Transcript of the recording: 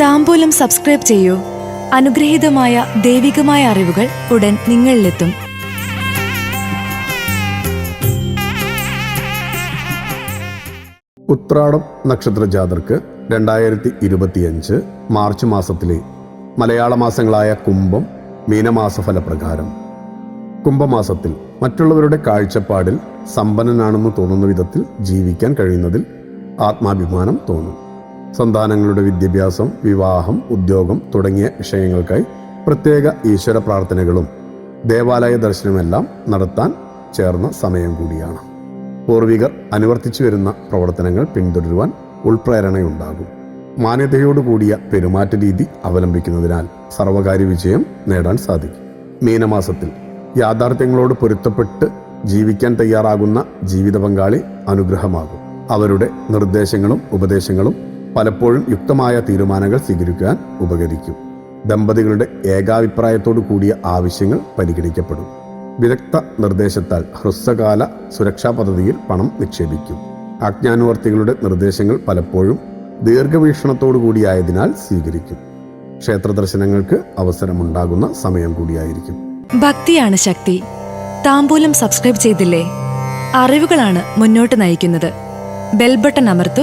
താമ്പൂലം subscribe ചെയ്യൂ. അനുഗ്രഹീതമായ ദൈവികമായ അറിവുകൾ ഉടൻ നിങ്ങളിലെത്തും. ഉത്രാടം നക്ഷത്ര ജാതർക്ക് രണ്ടായിരത്തി ഇരുപത്തിയഞ്ച് മാർച്ച് മാസത്തിലെ മലയാള മാസങ്ങളായ കുംഭം മീനമാസ ഫലപ്രകാരം. കുംഭമാസത്തിൽ മറ്റുള്ളവരുടെ കാഴ്ചപ്പാടിൽ സമ്പന്നനാണെന്ന് തോന്നുന്ന വിധത്തിൽ ജീവിക്കാൻ കഴിയുന്നതിൽ ആത്മാഭിമാനം തോന്നും. സന്താനങ്ങളുടെ വിദ്യാഭ്യാസം വിവാഹം ഉദ്യോഗം തുടങ്ങിയ വിഷയങ്ങൾക്കായി പ്രത്യേക ഈശ്വര പ്രാർത്ഥനകളും ദേവാലയ ദർശനമെല്ലാം നടത്താൻ ചേർന്ന സമയം കൂടിയാണ്. പൂർവികർ അനുവർത്തിച്ചു വരുന്ന പ്രവർത്തനങ്ങൾ പിന്തുടരുവാൻ ഉൾപ്രേരണയുണ്ടാകും. മാന്യതയോടുകൂടിയ പെരുമാറ്റ രീതി അവലംബിക്കുന്നതിനാൽ സർവകാര്യ വിജയം നേടാൻ സാധിക്കും. മീനമാസത്തിൽ യാഥാർത്ഥ്യങ്ങളോട് പൊരുത്തപ്പെട്ട് ജീവിക്കാൻ തയ്യാറാകുന്ന ജീവിത പങ്കാളി അനുഗ്രഹമാകും. അവരുടെ നിർദ്ദേശങ്ങളും ഉപദേശങ്ങളും പലപ്പോഴും യുക്തമായ തീരുമാനങ്ങൾ സ്വീകരിക്കാൻ ഉപകരിക്കും. ദമ്പതികളുടെ ഏകാഭിപ്രായത്തോടു കൂടിയ ആവശ്യങ്ങൾ പരിഗണിക്കപ്പെടും. വിദഗ്ധ നിർദ്ദേശത്താൽ ഹ്രസ്വകാല സുരക്ഷാ പദ്ധതിയിൽ പണം നിക്ഷേപിക്കും. ആജ്ഞാനുവർത്തികളുടെ നിർദ്ദേശങ്ങൾ പലപ്പോഴും ദീർഘവീക്ഷണത്തോടു കൂടിയായതിനാൽ സ്വീകരിക്കും. ക്ഷേത്ര ദർശനങ്ങൾക്ക് അവസരമുണ്ടാകുന്ന സമയം കൂടിയായിരിക്കും. ഭക്തിയാണ് ശക്തി. താമ്പൂലം സബ്സ്ക്രൈബ് ചെയ്തില്ലേ? അറിവുകളാണ് മുന്നോട്ട് നയിക്കുന്നത്. ബെൽബട്ടൺ അമർത്തു.